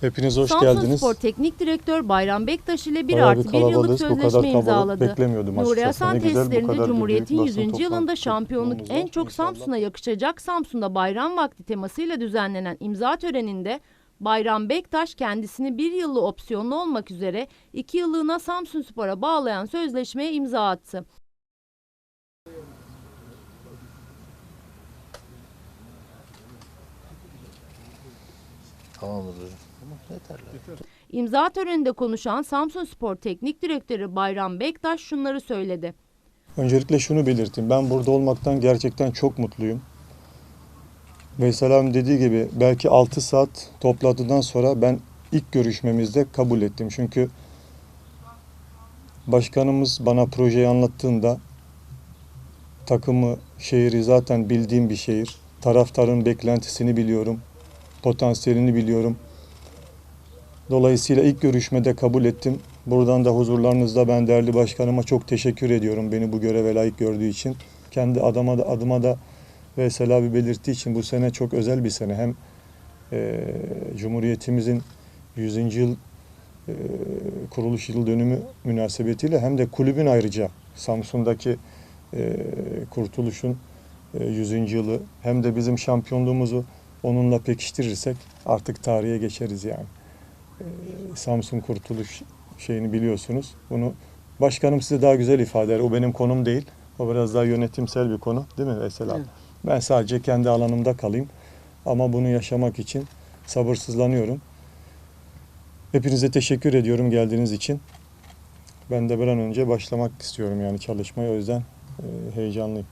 Hepiniz hoş Samsun geldiniz. Spor Teknik Direktör Bayram Bektaş ile bir Bayağı artı bir yıllık sözleşme imzaladı. beklemiyordum Nuri. Hasan bir Cumhuriyet'in büyük 100. basın yılında şampiyonluk en çok. Samsun'a yakışacak Samsun'da bayram vakti temasıyla düzenlenen imza töreninde Bayram Bektaş kendisini bir yıllı opsiyonlu olmak üzere iki yıllığına Samsun Spor'a bağlayan sözleşmeye imza attı. Tamamdır hocam. Tamam yeterli. İmza töreninde konuşan Samsun Spor Teknik Direktörü Bayram Bektaş şunları söyledi. Öncelikle şunu belirteyim. Ben burada olmaktan gerçekten çok mutluyum. Veysel abim dediği gibi belki 6 saat toplantıdan sonra ben ilk görüşmemizde kabul ettim. Çünkü başkanımız bana projeyi anlattığında takımı, şehri zaten bildiğim bir şehir. Taraftarın beklentisini biliyorum. Potansiyelini biliyorum. Dolayısıyla ilk görüşmede kabul ettim. Buradan da huzurlarınızda ben değerli başkanıma çok teşekkür ediyorum beni bu göreve layık gördüğü için. Kendi adıma da adıma da Veysel abi belirttiği için bu sene çok özel bir sene. Hem e, Cumhuriyetimizin 100. yıl e, kuruluş yıl dönümü münasebetiyle hem de kulübün ayrıca Samsun'daki e, kurtuluşun e, 100. yılı hem de bizim şampiyonluğumuzu onunla pekiştirirsek artık tarihe geçeriz yani. E, Samsun kurtuluş şeyini biliyorsunuz. Bunu başkanım size daha güzel ifade eder. O benim konum değil. O biraz daha yönetimsel bir konu değil mi Veysel abi? Evet. Ben sadece kendi alanımda kalayım. Ama bunu yaşamak için sabırsızlanıyorum. Hepinize teşekkür ediyorum geldiğiniz için. Ben de bir an önce başlamak istiyorum yani çalışmaya. O yüzden e, heyecanlıyım.